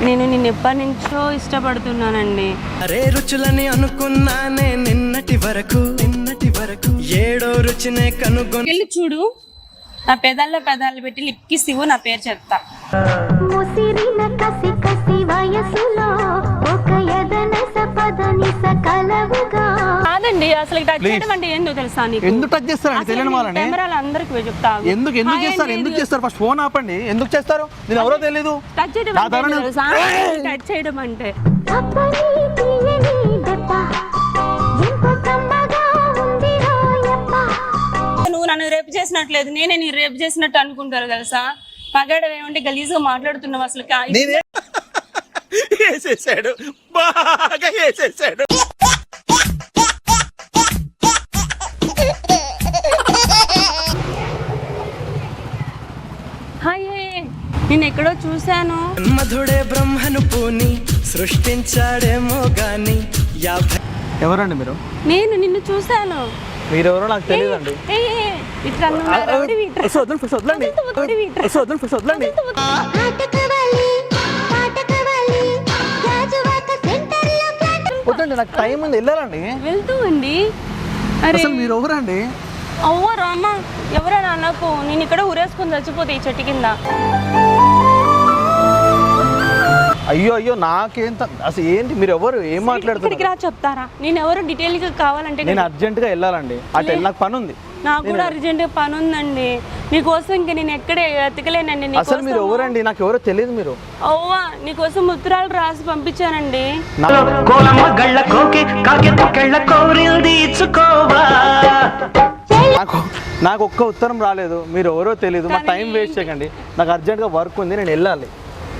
నేను నిన్ను ఎప్పటి నుంచో ఇష్టపడుతున్నానండి. అరే రుచులని అనుకున్నానే నిన్నటి వరకు నిన్నటి వరకు. ఏడో రుచినే కనుగొని వెళ్ళి చూడు. నా పెదాల్లో పెదాలు పెట్టి లిప్కి సివు నా పేరు చెప్తా. ముసిరిన కసి కసి వయసులో కాదండి అసలు టచ్ చేయడం అంటే ఏందో తెలుసా నీకు? ఎందుకు టచ్ చేస్తారండి తెలియని వాళ్ళని. కెమెరాలు అందరికి చెప్తా. ఎందుకు? ఎందుకు చేస్తారు? ఎందుకు చేస్తారు? ఫస్ట్ ఫోన్ ఆపండి. ఎందుకు చేస్తారు? నేను ఎవరో టచ్ చేయడం అంటే తెలుసా? టచ్ చేయడం నువ్వు నన్ను రేపు చేసినట్లేదు. నేనే నీ రేపు చేసినట్టు అనుకుంటారు తెలుసా? పగడం ఏమంటే గలీజ్గా మాట్లాడుతున్నావు అసలు వేసేసాడు. బాగా వేసేసాడు. హాయ్. నేను ఎక్కడో చూశాను. మధుడే బ్రహ్మను పూని సృష్టించాడేమో గాని ఎవరండి మీరు? నేను నిన్ను చూశాను. మీరెవరో నాకు తెలియదండి ఇట్లా. వదలండి వదలండి. వద్దండి నాకు టైం ఉంది వెళ్ళాలండి. వెళ్తూ అండి అరే. అసలు మీరు ఎవరండి? అవ్వ రామ ఎవరైనా అన్నకు నేను ఇక్కడ ఊరేసుకుని చచ్చిపోతే ఈ చెట్టు కింద. అయ్యో అయ్యో నాకేం త- అసలు ఏంటి మీరు ఎవరు? ఏం ఇక్కడికి మాట్లాడుతున్నారు? రా చెప్తారా? నేను ఎవరు డీటెయిల్గా కావాలంటే నేను అర్జెంట్గా వెళ్ళాలండి. అటు వెళ్ళి నాకు పని ఉంది. నాకు కూడా అర్జెంట్ పని ఉందండి నీకోసం ఇంక నేను ఎక్కడే ఎతకలేనండి అసలు మీరు ఎవరండి? నాకు ఎవరో తెలియదు మీరు. అవ్వా నీకోసం ఉత్తరాలు రాసి పంపించానండి. నా- కోలమ్మ గళ్ళ కోకి కాకెత్త కెళ్ళ కోరిల్ది ఇచ్చుకోవా? నాకు నాకు ఒక్క ఉత్తరం రాలేదు. మీరు ఎవరో తెలియదు మా టైం వేస్ట్ చేయకండి. నాకు అర్జెంట్గా వర్క్ ఉంది నేను వెళ్ళాలి.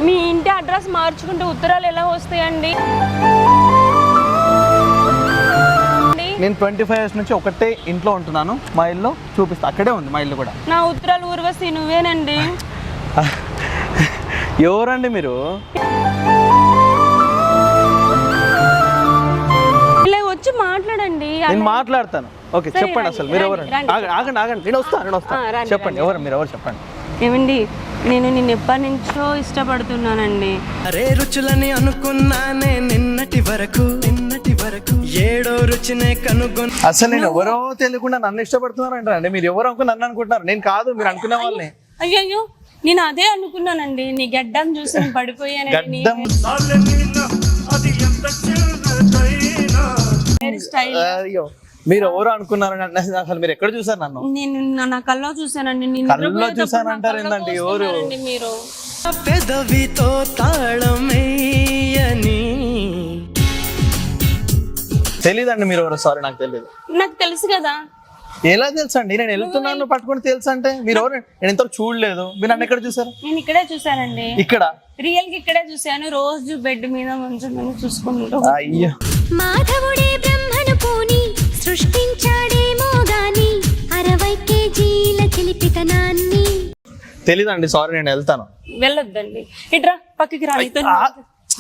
మీ ఇంటి అడ్రస్ మార్చుకుంటే ఉత్తరాలు ఎలా వస్తాయండి? నేను ట్వంటీ ఫైవ్ ఇయర్స్ నుంచి ఒకటే ఇంట్లో ఉంటున్నాను. మా ఇల్లు చూపిస్తా. అక్కడే ఉంది మా ఇల్లు కూడా. నా ఉత్తరాలు ఊర్వశి నువ్వేనండి? ఎవరండి మీరు? ఇలా వచ్చి మాట్లాడండి. నేను మాట్లాడతాను. ఓకే సరే, చెప్పండి రండి, అసలు. మీరు రండి, ఎవరండి? రండి. ఆగండి ఆగండి ఆగండి. నేను వస్తాను నేను ఆ, వస్తాను రండి, చెప్పండి. ఎవరు మీరు? ఎవరు చెప్పండి? ఏమండి నేను నిన్ను ఎప్పటి నుంచో ఇష్టపడుతున్నానండి. అరే రుచులని అనుకున్నానే నిన్నటి వరకు నిన్నటి వరకు. ఏడో రుచినే కనుగొని అసలు నేను ఎవరో తెలియకుండా నన్ను ఇష్టపడుతున్నారంటారండి మీరు ఎవరు అనుకుని నన్ను అనుకుంటున్నారు. నేను కాదు మీరు అనుకునే వాళ్ళని. అయ్యయ్యో నేను అదే అనుకున్నానండి. నీ గడ్డం చూసి స్టైల్ అయ్యో మీరు ఎవరు అనుకున్నారని అంటే అసలు మీరు ఎక్కడ చూసారు నన్ను? నేను నా- కల్లో చూసానండి. నేను కల్లో నిద్రపోయేటప్పుడు చూసానంటారు నా కల్లోకి ఏందండి ఎవరు? మీరు. పెదవితో తాళమేయని తెలీదండి మీరు ఎవరు సారీ నాకు తెలియదు నాకు తెలుసు కదా. ఎలా తెలుసు అండి నేను వెళ్తున్నాను పట్టుకొని తెలుసు అంటే మీరు ఎవరు? నేను ఎంతో చూడలేదు. మీరు నన్ను ఎక్కడ చూసారు నేను ఇక్కడే చూసానండి ఇక్కడ? రియల్గా ఇక్కడే చూసాను రోజు బెడ్ మీద మంచం చూసుకుంటూ అయ్యో. మాధవుడే బ్రహ్మను పూని సృష్టించాడేమో గాని అరవై కేజీల చిలిపితనాన్ని. తెలీదండి సారీ నేను వెళ్తాను. వెళ్ళొద్దండి. ఇట్రా పక్కకి రా నీతో ఆ,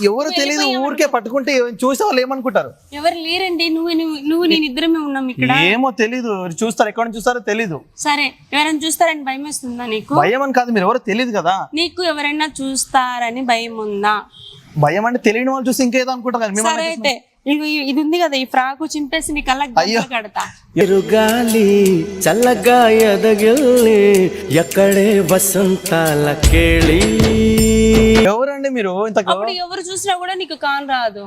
ఎవరు తెలియదు ఊరికే పట్టుకుంటే చూసే వాళ్ళు ఏమనుకుంటారు? ఎవరు లేరండి? నువ్వు నువ్వు- నేను ఇద్దరమే ఉన్నాం ఇక్కడ. ఏమో తెలీదు. చూస్తారు ఎక్కడ చూస్తారో తెలీదు. సరే ఎవరైనా చూస్తారని భయం వేస్తుందా నీకు? భయం అని కాదు మీరు ఎవరో తెలియదు కదా. నీకు ఎవరైనా చూస్తారని భయం ఉందా? భయం అంటే తెలియని వాళ్ళు చూసి ఇంకేదో అనుకుంటారు కదా సరే అయితే ఇది ఉంది కదా ఈ ఫ్రాకు చింపేసి నీ కళ్ళకి అయ్యో. గంతలు కడతా. ఎరుగాలి చల్లగా ఎదగిల్లి ఎక్కడే వసంతాల కేళి. ఎవరండి మీరు ఇంత అప్పుడు ఎవరు చూసినా కూడా నీకు కాన్ రాదు.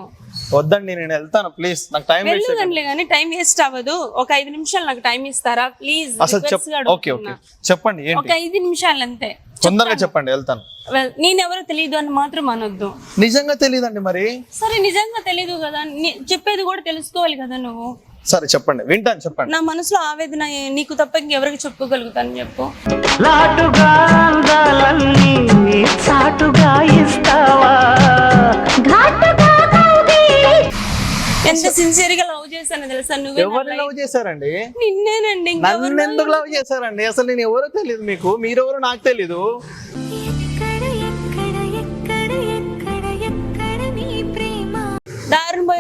వద్దండి నేను వెళ్తాను ప్లీజ్. నాకు టైం వెళ్ళుదండి కానీ టైం వేస్ట్ అవ్వదు. ఒక ఐదు నిమిషాలు నాకు టైం ఇస్తారా? ప్లీజ్ అసలు ఓకే ఓకే. చెప్పండి ఒక ఐదు నిమిషాలు అంతే. తొందరగా చెప్పండి వెళ్తాను. నేనెవరో తెలియదు అని మాత్రం అనొద్దు. నిజంగా తెలియదండి మరి? సరే నిజంగా తెలియదు కదా. చెప్పేది కూడా తెలుసుకోవాలి కదా నువ్వు. సరే చెప్పండి. వింటాను చెప్పండి. నా మనసులో ఆవేదన నీకు తప్ప ఇంకెవరికి చెప్పుకోగలుగుతాను చెప్పు. ఎంత సిన్సియర్గా లవ్ చేశాను తెలుసా? నువ్వే నా ఎవరిని లవ్ చేశారండి? నిన్నేనండి నన్ను ఎందుకు లవ్ చేశారండి? అసలు నేను ఎవరో తెలియదు మీకు. మీరెవరో నాకు తెలీదు.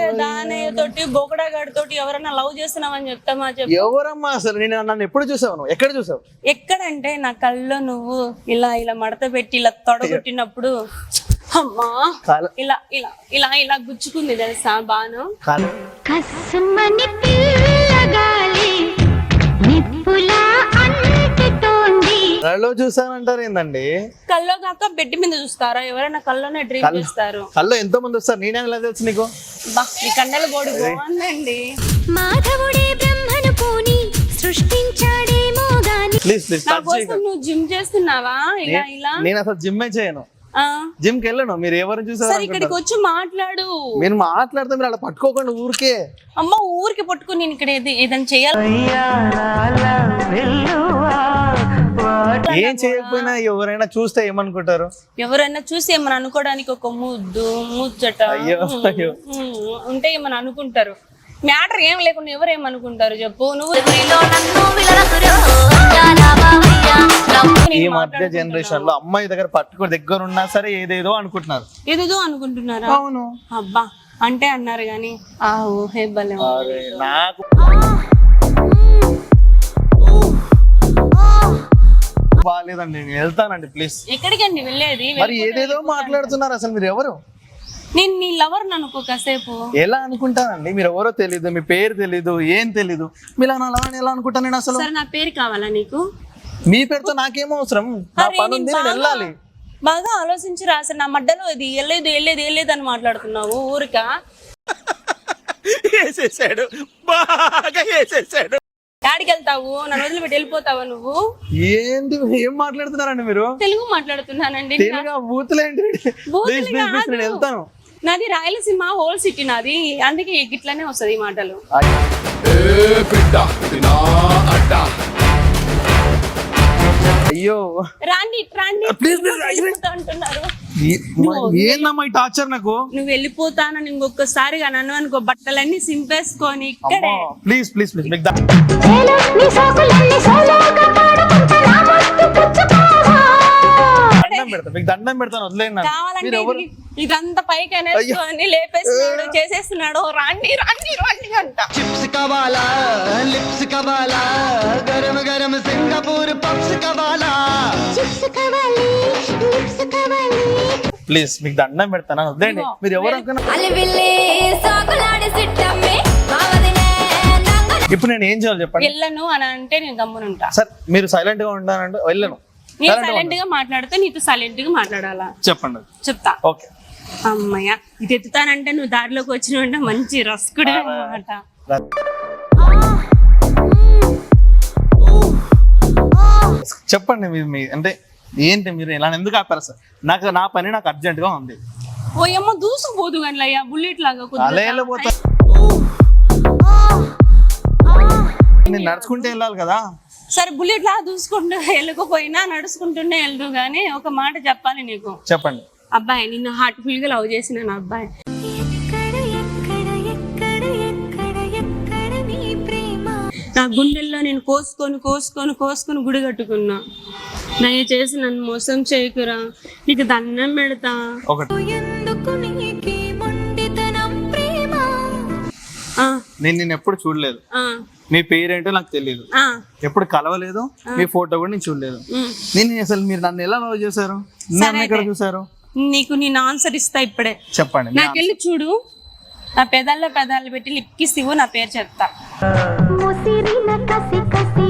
దారిని పోయే దానయ్య తోటి బొకడాగాడి తోటి ఎవరైనా లవ్ చేస్తున్నావని చెప్తామా చెప్పు. ఎవరమ్మా అసలు? నేను నన్ను ఎప్పుడు చూసావు నువ్వు? ఎక్కడ చూసావు? ఎక్కడంటే నా కల్లో నువ్వు ఇలా ఇలా మడత పెట్టి ఇలా తొడగొట్టినప్పుడు అమ్మా ఇలా ఇలా ఇలా ఇలా గుచ్చుకుంది తెలుసా బాను? కాదు కస్సుమని పిల్లగాలి నిప్పులా కళ్ళలో చూసానంటారు ఏందండి? కల్లో కాక బెడ్ మీద చూస్తారా? ఎవరైనా కల్లోనే డ్రీమ్ చేస్తారు. కళ్ళు ఎంతో మంది వస్తారు? నేనే ఎలా తెలుసు నీకు? బా మీ కండల బోడి బాగుందండి. మాధవుడే బ్రహ్మను పోని సృష్టించాడేమో గాని ప్లీజ్ ప్లీజ్ నా కోసం నువ్వు జిమ్ చేస్తున్నావా? ఇలా ఇలా? నేను అసలు జిమ్ చేయను. ఆ, జిమ్కి వెళ్ళను. మీరు ఎవరు చూసారు సరే ఇక్కడికి వచ్చి మాట్లాడు. మీరు మాట్లాడితే మీరు అలా పట్టుకోకండి ఊరికే. అమ్మ ఊరికి పట్టుకుని నేను ఇక్కడ ఏది- ఏదైనా చేయాలి. ఏం చేయకపోయినా ఎవరైనా చూస్తే ఏమనుకుంటారు? ఎవరైనా చూసి ఏమైనా అనుకోవడానికి ఒక ముద్దు ముచ్చట ఉంటే ఏమైనా అనుకుంటారు. మ్యాటర్ ఏం లేకుండా ఎవరు ఏమనుకుంటారు చెప్పు? నువ్వు ఈ మధ్య. జనరేషన్లో అమ్మాయి దగ్గర పట్టుకుని దగ్గర ఉన్నా సరే ఏదేదో అనుకుంటున్నారు. ఏదేదో అనుకుంటున్నారా? అవును. అబ్బా అంటే అన్నారు గాని నాకు బాగాలేదండి నేను వెళ్తానండి ప్లీజ్ ఎక్కడికండి వెళ్ళేది? మరి ఏదేదో మాట్లాడుతున్నారు అసలు మీరు ఎవరు? నేను నీ లవర్ అనుకో కాసేపు. ఎలా అనుకుంటానండి? మీరు ఎవరో తెలీదు మీ పేరు తెలీదు ఏం తెలీదు. మీరు అలా అని ఎలా అనుకుంటాను నేను అసలు? సరే నా పేరు కావాలా నీకు? మీ పేరుతో నాకేం అవసరం? నా అరే, పని ఉంది నేను నేను బాగా- వెళ్ళాలి. బాగా ఆలోచించి రాసా నా మడ్డలో ఇది వెళ్ళలేదు వెళ్ళలేదు వెళ్ళలేదు అని మాట్లాడుతున్నావు ఊరిక? యాడికి వెళ్తావు? నన్ను వదిలిపెట్టి వెళ్ళిపోతావా నువ్వు? ఏంటి ఏం మాట్లాడుతున్నారండి మీరు? తెలుగు మాట్లాడుతున్నానండి. తెలుగా? బూతులేంటి బూతులు ప్లీజ్ ప్లీజ్ ప్లీజ్ కాదు. నేను వెళ్తాను. నాది రాయలసీమ హోల్ సిటీ నాది. అందుకే ఇట్లానే వస్తది ఈ మాటలు. అయ్యో. రాండి రాండి. Please, please, వెళ్ళిపోతా అంటున్నారు. ఏందమ్మా ఈ టార్చర్ నాకు? నువ్వు వెళ్ళిపోతానని ఇంకొకసారిగా నన్ను అనుకో బట్టలన్నీ సింపేసుకొని ఇక్కడే. ప్లీజ్ ప్లీజ్ ప్లీజ్ మీకు దండం పెడతా మీకు దండం పెడతాను. కావాలంటే ఇది- ఇదంతా పైకి అనేసుకొని లేపేస్తున్నాడు చేసేస్తున్నాడు. రాండి రాండి రాండి అంట. చిప్స్ కవాలా లిప్స్ కవాలా గరం గరం సింగపూర్ పప్స్ కవాలా. చిప్స్ కావాలి లిప్స్ కావాలి ప్లీజ్ మీకు దండం పెడతాను. ఇదిగో, మీరు ఎవరు ఇప్పుడు నేను ఏం చేయాలి చెప్పండి. వెళ్ళను అని అంటే నేను గమ్మునుంటా సార్ మీరు సైలెంట్గా ఉంటానంటే వెళ్ళను. నేను సైలెంట్గా మాట్లాడితే నీతో సైలెంట్గా మాట్లాడాలా. చెప్పండి. చెప్తా. ఓకే. అమ్మయ్య ఇది ఎత్తుతానంటే నువ్వు దారిలోకి వచ్చిన మంచి రస్కుడే అనమాట చెప్పండి మీ అంటే ఏంటి మీరు ఇలా ఎందుకు ఆపారు సార్? నాకు నా పని నాకు అర్జెంట్గా ఉంది దూసుకుపోదు కానీ అయ్యా బుల్లెట్ లాగా అలా. వెళ్ళిపోతా నేను నడుచుకుంటే వెళ్ళాలి కదా. సరే బుల్లెట్ లాగా దూసుకుంటూ వెళ్ళకపోయినా నడుచుకుంటూనే వెళ్దు కానీ ఒక మాట చెప్పాలి నీకు. చెప్పండి. అబ్బాయి నిన్ను హార్ట్ఫుల్గా లవ్ చేసిన నా అబ్బాయి. నా గుండెల్లో నేను కోసుకొని కోసుకొని కోసుకొని గుడి కట్టుకున్నా. దయచేసి నన్ను మోసం చేయకురా. నీకు దండం పెడతా. ఒకటి ఎందుకు నీకి మొండితనం ప్రేమ? ఆ, నేను నిన్ను ఎప్పుడు చూడలేదు. ఆ, మీ పేరేంటో నాకు తెలియదు ఆ, ఎప్పుడు కలవలేదు మీ ఫోటో కూడా నేను చూడలేదు. నేను అసలు మీరు నన్ను ఎలా లవ్ చేశారు? నన్ను ఎక్కడ చూసారు నీకు నేను ఆన్సర్ ఇస్తా ఇప్పుడే. చెప్పండి నాకెళ్ళి చూడు. నా పెదాల్లో పెదాలు పెట్టి లిప్కిస్ ఇవ్వు నా పేరు చెప్తా. కసి కసి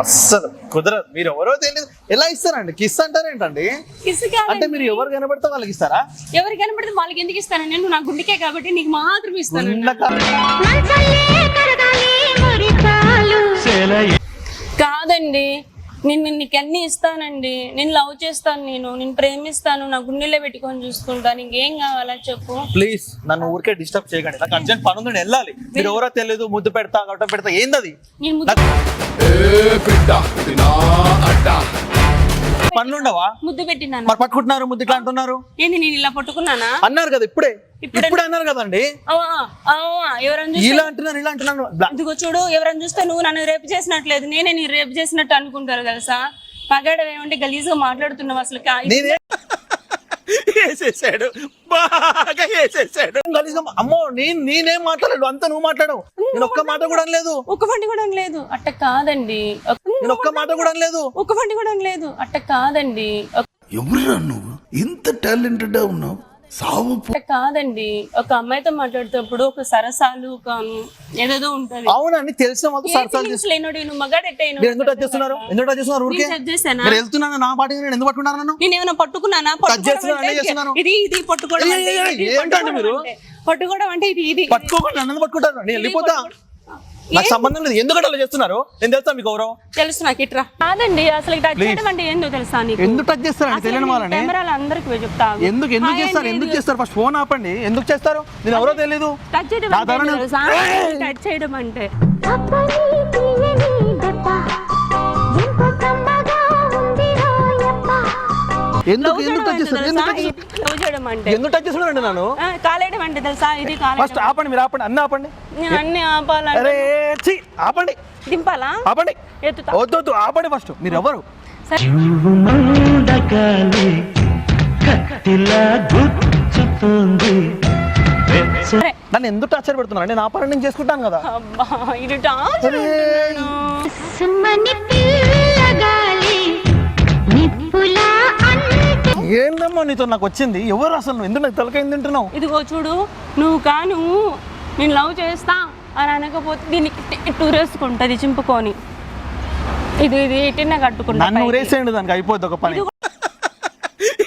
అస్సలు కుదరదు. మీరు ఎవరో తెలియదు ఎలా ఇస్తారండి? కిస్ అంటారేంటండి కిసుగా అంటే మీరు ఎవరు కనబడితే వాళ్ళకి ఇస్తారా? ఎవరికి కనపడితే వాళ్ళకి ఎందుకు ఇస్తాను నేను నా గుండెకే కాబట్టి నీకు మాత్రం ఇస్తాను కాదండి. నేను నీకు అన్ని ఇస్తానండి? నేను లవ్ చేస్తాను నేను నేను ప్రేమిస్తాను నా గుండెలో పెట్టుకొని చూసుకుంటాను ఇంకేం కావాలా చెప్పు? ప్లీజ్ నన్ను ఊరికే డిస్టర్బ్ చేయకండి. నాకు అర్జెంట్ పని ఉంది నేను వెళ్ళాలి. మీరు ఎవరో తెలియదు ముద్దు పెడతా గట్ట పెడతా ఏందది? నేను ముద్దు పనులు ఉండవా ముద్దు పెట్టినాను మరి పట్టుకుంటున్నారు ముద్దు ఇట్లా అంటున్నారు. ఏంది నేను ఇలా పట్టుకున్నానా? అన్నారు కదా ఇప్పుడే. ఇప్పుడే- అన్నారు కదండి. ఎవరైనా ఇలా అంటున్నారు ఇలా అంటున్నారు. బ్లా- ఇదిగో చూడు ఎవరైనా చూస్తే నువ్వు నన్ను రేపు చేసినట్లేదు నేనే నీ రేపు చేసినట్టు అనుకుంటారు తెలుసా? పగడం ఏమంటే గలీజ్గా మాట్లాడుతున్నావు అసలు నేనే వేసేసాడు. బాగా వేసేసాడు. అమ్మో నేను నేనేం మాట్లాడలేదు అంతా నువ్వు మాట్లాడవు. నేను ఒక్క మాట కూడా అనలేదు. ఒక్క పండి కూడా లేదు అట్ట కాదండి. నేను ఒక్క మాట కూడా అనలేదు. ఒక మాట కూడా లేదు అట్ట కాదండి. ఎవరురా నువ్వు? ఇంత టాలెంటెడ్ ఉన్నావు. సావు కాదండి. ఒక అమ్మాయితో మాట్లాడేటప్పుడు ఒక సరసాలు ఒక ఏదేదో ఉంటది. అవునండి తెలిసిన మాకు సరసాలు చేసి మగాడు ఎట్టయిను మీరు ఎందుకు టచ్ చేస్తున్నారు? ఎందుకు టచ్ చేస్తున్నారు ఊరికే? చేశానా? మీరు వెళ్తున్నాను నా పాటికి నేను ఎందుకు పట్టుకున్నారు నన్ను? నేను ఏమైనా పట్టుకున్నానా? చేస్తున్నారు. ఇది ఇది పట్టుకోవడం ఏంటండి మీరు? పట్టుకోవడం అంటే ఇది ఇది. పట్టుకోకుండా నన్ను పట్టుకుంటారు? నేను వెళ్ళిపోతా. నాకు? సంబంధం లేదు. ఎందుకు అట్లా చేస్తున్నారు? నేను తెలుసా మీకు గౌరవం? తెలుసు నాకు ఇట్రా. కాదండి అసలు టచ్ చేయడం అంటే ఏందో తెలుసా నీకు? ఎందుకు టచ్ చేస్తారండి అసలు తెలియని వాళ్ళని. కెమెరాలు అందరికి చెప్తా. ఎందుకు ఎందుకు చేస్తారు? ఎందుకు చేస్తారు? ఫస్ట్ ఫోన్ ఆపండి. ఎందుకు చేస్తారు? నేను ఎవరో తెలీదు. టచ్ చేయడం తెలుసా! టచ్ చేయడం అంటే. ఎందుకు? ఎందుకు టచ్ చేస్తారు తెలుసా? ఎందుకు? లవ్ చేయడం అంటే ఎందుకు టచ్ చేస్తున్నారండి నన్ను కాలేయడం అంటే తెలుసా? ఇది ఫస్ట్ ఆపండి మీరు ఆపండి అన్న ఆపండి. నేను అన్ని ఆపాలంటే అరే ఛీ ఆపండి. దింపాలా? ఆపండి. ఎత్తుతా. వద్దు వద్దు ఆపండి ఫస్ట్ మీరు ఎవరు? నన్ను ఎందుకు టార్చర్ పెడుతున్నారు నేను ఆపండి నేను చేసుకుంటాను కదా. ఇది టార్చర్ పిల్లగాలి నిప్పులా ఏందమ్మా నీతో నాకు వచ్చింది? ఎవరు అసలు? నువ్వు ఎందుకు నాకు తలకాయ తింటున్నావు? ఇదిగో చూడు నువ్వు కాను నేను లవ్ చేస్తా అని అనకపోతే దీనికి టూరేసుకుంటుంది చింపుకొని. ఇది ఇది ఎట్టిన కట్టుకుంటా నన్ను. ఊరేసేయండి దానికి అయిపోద్ది ఒక పని.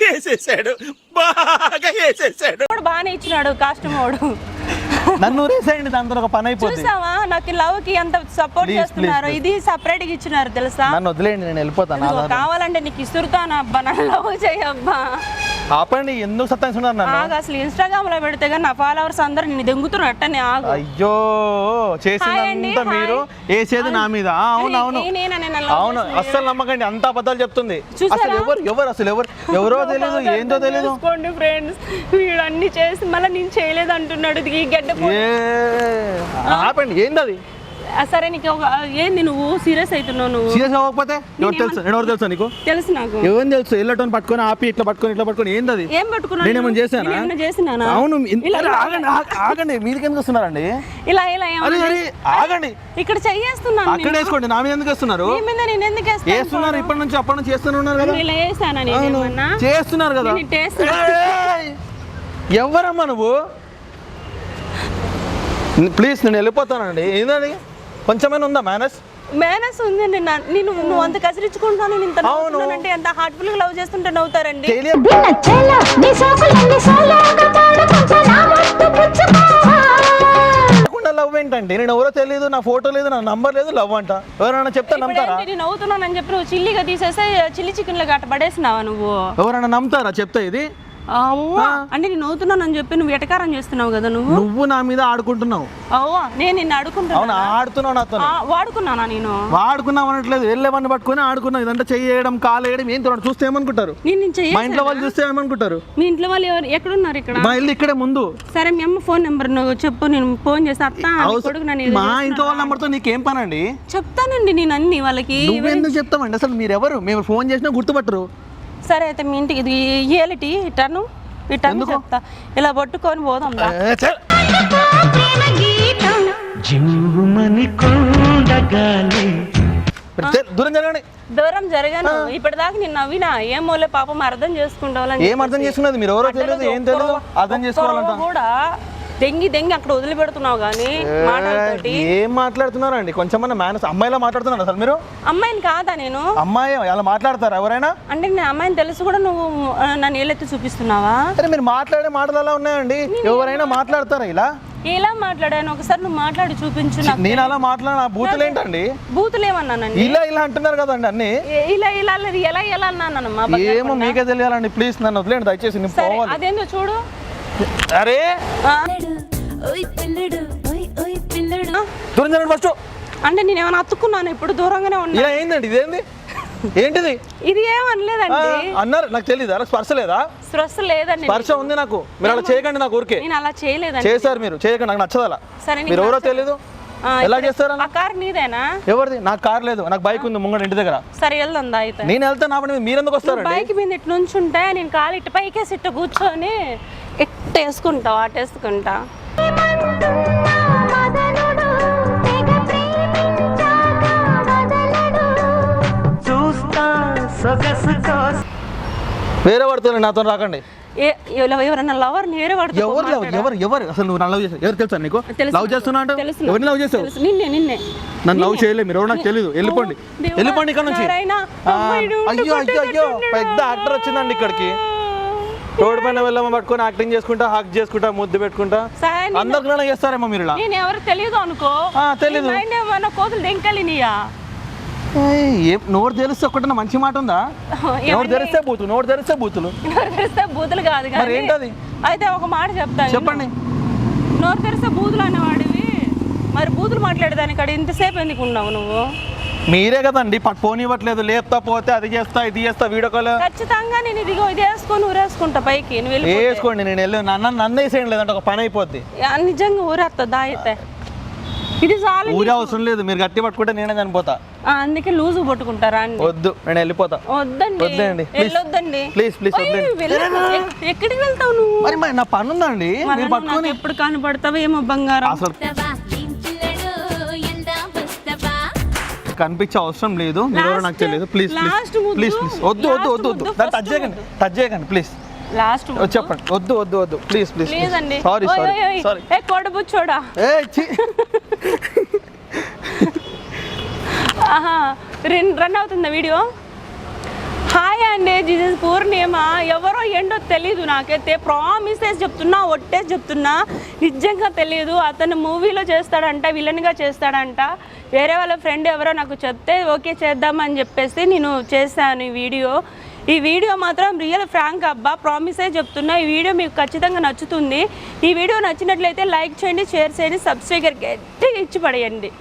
వేసేసాడు బాగా వేసేసాడు కూడా బాగానే ఇచ్చినాడు కాస్టమోడు నన్ను ఊరేసేయండి దాంతో ఒక పని అయిపోద్ది. చూసావా? నాకు లవ్కి ఎంత సపోర్ట్ చేస్తున్నారు? ఇది సపరేట్గా ఇచ్చినారు తెలుసా? నన్ను వదిలేయండి నేను వెళ్ళిపోతాను. కావాలంటే నీకు ఇస్తురుతాను అబ్బా నన్ను లవ్ చేయబ్బా ఆపండి ఎందుకు సత్తాయిస్తున్నారు నన్ను? ఆగు అసలు ఇన్స్టాగ్రామ్లో పెడితే కానీ నా ఫాలోవర్స్ అందరూ నిన్ను దెంగుతున్నారు అట్టనే ఆగు. అయ్యో చేసినంత మీరు. వేసేది నా మీద. ఆ, అవును అవును. నేనా నేను? అస్సలు నమ్మకండి అంత అబద్ధాలు చెప్తుంది? అసలు ఎవరు ఎవరు అసలు ఎవరు ఎవరో తెలియదు ఏందో తెలియదు చూసుకోండి ఫ్రెండ్స్ వీడు అన్ని చేసి మళ్ళీ నేను చేయలేదు అంటున్నాడు ఈ గడ్డ ఆపండి ఏంది అది సరే నీకు ఒక ఏంది నువ్వు సీరియస్ అవుతున్నావు నువ్వు. సీరియస్ అవ్వకపోతే ఎవరు తెలుసు? నేను ఎవరు తెలుసా నీకు? తెలుసు నాకు. ఎవరు తెలుసు? ఎల్లటోని పట్టుకొని ఆపి ఇట్లా పట్టుకొని ఇట్లా పట్టుకొని ఏంది అది ఏం పట్టుకున్నాను నేనేమన్నా చేశానా? ఏమైనా చేసినానా? అవును ఆగండి ఆగ- ఆగండి మీదకి ఎందుకు వస్తున్నారండి? ఇలా ఇలా అరే అరే ఆగండి. ఇక్కడ చెయ్యేస్తున్నాను అక్కడ వేసుకోండి నా మీద ఎందుకు వస్తున్నారు? నీ మీద నేను ఎందుకు వేస్తాను వేస్తున్నారు ఇప్పటి నుంచి అప్పటి నుంచి చేస్తూనే ఉన్నారు కదా? ఇలా వేసానా నేను ఏమన్నా? చేస్తున్నారు కదా? నేను! ఎవరమ్మా నువ్వు? ప్లీజ్ నేను వెళ్ళిపోతానండి. ఏంటది కొంచెమైనా ఉందా మేనస్ మేనస్ ఉంది నిన్న నేను నువ్వు అంత కసిరించుకుంటున్నాను నేను ఇంత అవును. నవ్వుతున్నానంటే ఎంత హార్ట్ఫుల్గా లవ్ చేస్తుంటే నవ్వుతారండి. తెలియ నచ్చేలా నీ సోకులన్నీ సోలోగా పాడుకుంటా నా ముద్దు పుచ్చుకోవా. కాకుండా లవ్ ఏంటంటే నేను ఎవరో తెలియదు నా ఫోటో లేదు నా నంబర్ లేదు లవ్ అంట. ఎవరైనా చెప్తే ఇప్పుడు నమ్ముతారా? ఏంటి నేను నవ్వుతున్నానని చెప్పి నువ్వు చిల్లిగా తీసేస్తే చిల్లి చికెన్ లాగా అట్ట పడేసినావా నువ్వు? ఎవరైనా నమ్ముతారా చెప్తే ఇది? అంటే నేను నవ్వుతున్నానని చెప్పి నువ్వు ఎటకారం చేస్తున్నావు కదా నువ్వు? నువ్వు నా మీద ఆడుకుంటున్నావు. అవ్వా! నేను నిన్ను అడుకుంటున్నా ఆడుతున్నావు నాతో. వాడుకున్నానా నేను? వాడుకున్నావు అనట్లేదు. వెళ్ళేవన్నీ పట్టుకొని ఆడుకున్నావు. ఇదంతా చెయ్యడం కాలు వేయడం ఏం తినడం చూస్తే ఏమనుకుంటారు? నేను మా ఇంట్లో వాళ్ళు చూస్తే ఏమనుకుంటారు? మీ ఇంట్లో వాళ్ళు ఎవరు? ఎక్కడున్నారు ఇక్కడ? మా ఇల్లు ఇక్కడే ముందు. సరే మీ అమ్మ ఫోన్ నెంబర్ నువ్వు చెప్పు. నేను ఫోన్ చేసి అత్త మా. ఇంట్లో వాళ్ళ నెంబర్తో నీకేం పని అండి చెప్తానండి నేను అన్ని వాళ్ళకి. నువ్వెందుకు చెప్తామండి అసలు మీరు ఎవరు మేము ఫోన్ చేసినా గుర్తుపట్టరు. సరే అయితే మీ ఇంటికి ఇది ఇయ్యాలిటి ఇటను ఇటను ఎందుకు? చెప్తా. ఇలా పట్టుకొని పోదాం దూరం జరగండి. దూరం జరగను. ఇప్పటిదాకా నేను నవ్వినా ఏమోలే పాపం అర్థం చేసుకుంటావాలని ఏం అర్థం చేసుకున్నది? మీరు ఎవరో తెలియదు ఏం తెలియదు అర్థం చేసుకోవాలంట. కూడా దెంగి దెంగి అక్కడ వదిలిపెడుతున్నావు కానీ మాటలతోటి. ఏం మాట్లాడుతున్నారండి? కొంచెమన్నా మేనస్ అమ్మాయిలా మాట్లాడుతున్నారు అసలు మీరు? అమ్మాయిని కాదా నేను? అమ్మాయి అలా మాట్లాడతారా ఎవరైనా? అంటే నేను అమ్మాయిని తెలుసు కూడా నువ్వు నన్ను ఏలెత్తి చూపిస్తున్నావా? సరే మీరు మాట్లాడే మాటలు ఎలా ఉన్నాయండి ఎవరైనా మాట్లాడతారా ఇలా? ఎలా మాట్లాడాను? ఒకసారి నువ్వు మాట్లాడి చూపించు నేను అలా మాట్లాడిన బూతులు ఏంటండి? బూతులు ఏమన్నానండి? ఇలా ఇలా అంటున్నారు కదండి అన్ని. ఏ- ఇలా ఇలా ఎలా ఎలా అన్నానమ్మా ఏమో మీకే తెలియాలండి. ప్లీజ్ నన్ను వదిలేండి దయచేసి అదేందో చూడు. అరే? దూరం జరగండి ఫస్ట్ అంటే నేను ఏమైనా అతుక్కున్నాను? ఇప్పుడు దూరంగానే ఉన్నా. ఇలా ఏందండి ఇదేంది? ఏంటిది? ఇది ఏమనలేదండి. అన్నారు నాకు తెలియదు అలా స్పర్శ లేదా? స్ట్రెస్ లేదండి. స్పర్శ ఉంది నాకు. మీరు అలా చేయకండి నాకు ఊరికే. నేను అలా చేయలేదండి. చేశారు మీరు. చేయకండి నాకు నచ్చదు అలా. సరే మీరు ఎవరో ఆ, ఎలా చేస్తారా ఆ కార్ నీదేనా? ఎవరిది? నాకు కార్ లేదు. నాకు బైక్ ఉంది ముంగడ ఇంటి దగ్గర. సరే వెళ్దాం అయితే. నేను వెళ్తే నా పని మీరు ఎందుకు వస్తారండి? బైక్ మీద ఇటు నుంచి ఉంటే నేను కాలు ఇటు పైకేసి ఇట్టు కూర్చొని ఎట్టేసుకుంటా వాటేసుకుంటా వేరే పడుతుంది నాతో రాకండి. ఎవరన్నా లవర్ ఎవరు లవ్ ఎవరు ఎవరు? అసలు నువ్వు నన్ను లవ్ చేసావు? ఎవరు తెలుసా నీకు? తెలుసు. లవ్ చేస్తున్నా అంటే తెలుసు. ఎవరిని లవ్ చేసావు. నిన్నే నిన్నే. నన్ను లవ్ చేయలేదు మీరు నాకు తెలియదు వెళ్ళిపోండి. వెళ్ళిపోండి ఇక్కడ నుంచి. అయ్యో అయ్యో అయ్యో. పెద్ద యాక్టర్ వచ్చిందండి ఇక్కడికి. రోడ్డు పైన వెళ్ళమని పట్టుకొని యాక్టింగ్ చేసుకుంటా హాక్ చేసుకుంటా ముద్దు పెట్టుకుంటా. అందరికి చేస్తారేమో మీరు ఇలా? నేను ఎవరు తెలియదు అనుకో. ఏమన్నా కోతులు దెంకలినియా? నోరు తెరిస్తే ఒక్కటన్నా మంచి మాట ఉందా? నోరు తెరిస్తే బూతులు నోరు తెరిస్తే బూతులు. నోరు తెరిస్తే బూతులు కాదు మరి ఏంటది? అయితే ఒక మాట చెప్తాను. చెప్పండి. నోరు తెరిస్తే బూతులు అనేవాడివి మరి బూతులు మాట్లాడేదానికి అక్కడ ఇంతసేపు ఎందుకు ఉన్నావు నువ్వు? మీరే కదండి పట్టు పోనివ్వట్లేదు లేపుతా పోతే అది చేస్తా ఇది చేస్తా వీడియో కాల్. ఖచ్చితంగా నేను ఇదిగో ఇది వేసుకొని ఊరేసుకుంటా పైకి. నువ్వు. వేసుకోండి నేను వెళ్ళి నన్ను నన్ను వేసేయండి లేదంటే ఒక పని అయిపోద్ది. నిజంగా ఊరేస్తా అయితే. ఇది చాలు ఊరే అవసరం లేదు మీరు గట్టి పట్టుకుంటే నేనే చనిపోతా. అందుకే లూజు పట్టుకుంటారా అండి వద్దు నేను వెళ్ళిపోతా. వద్దండి. వద్దండి. వెళ్ళొద్దండి. వెళ్ళకు. ఎక్- ఎక్కడికి వెళ్తావు నువ్వు? మరి నా పని ఉందండి మీరు పట్టుకొని ఎప్పుడు కనపడతావు ఏమో బంగారం. అసలు కనిపించే అవసరం లేదు. మీరు నాకు తెలియదు. ప్లీజ్ ప్లీజ్ ప్లీజ్ ప్లీజ్ వద్దు వద్దు వద్దు వద్దు. దాన్ని టచ్ చేయకండి. టచ్ చేయకండి ప్లీజ్ లాస్ట్ చెప్పండి. వద్దు వద్దు వద్దు. ప్లీజ్ ప్లీజ్ ప్లీజ్ అండి సారీ సారీ. సారీ ఏ కోడబుచ్చోడా ఏ ఛీ. ఆహా రన్ రన్ అవుతుందా వీడియో? హాయ్ అండి ఇస్ పూర్ణిమ. ఎవరో ఏంటో తెలీదు నాకైతే. ప్రామిసెస్ చెప్తున్నా ఒట్టేసి చెప్తున్నా. నిజంగా తెలియదు అతను మూవీలో చేస్తాడంట విలన్గా చేస్తాడంట. వేరే వాళ్ళ ఫ్రెండ్ ఎవరో నాకు చెప్తే ఓకే చేద్దామని చెప్పేసి నేను చేశాను ఈ వీడియో. ఈ వీడియో మాత్రం రియల్ ఫ్రాంక్ అబ్బా ప్రామిసే చెప్తున్నా. ఈ వీడియో మీకు ఖచ్చితంగా నచ్చుతుంది. ఈ వీడియో నచ్చినట్లయితే లైక్ చేయండి షేర్ చేయండి సబ్స్క్రైబర్ గట్టిగా ఇచ్చి పడేయండి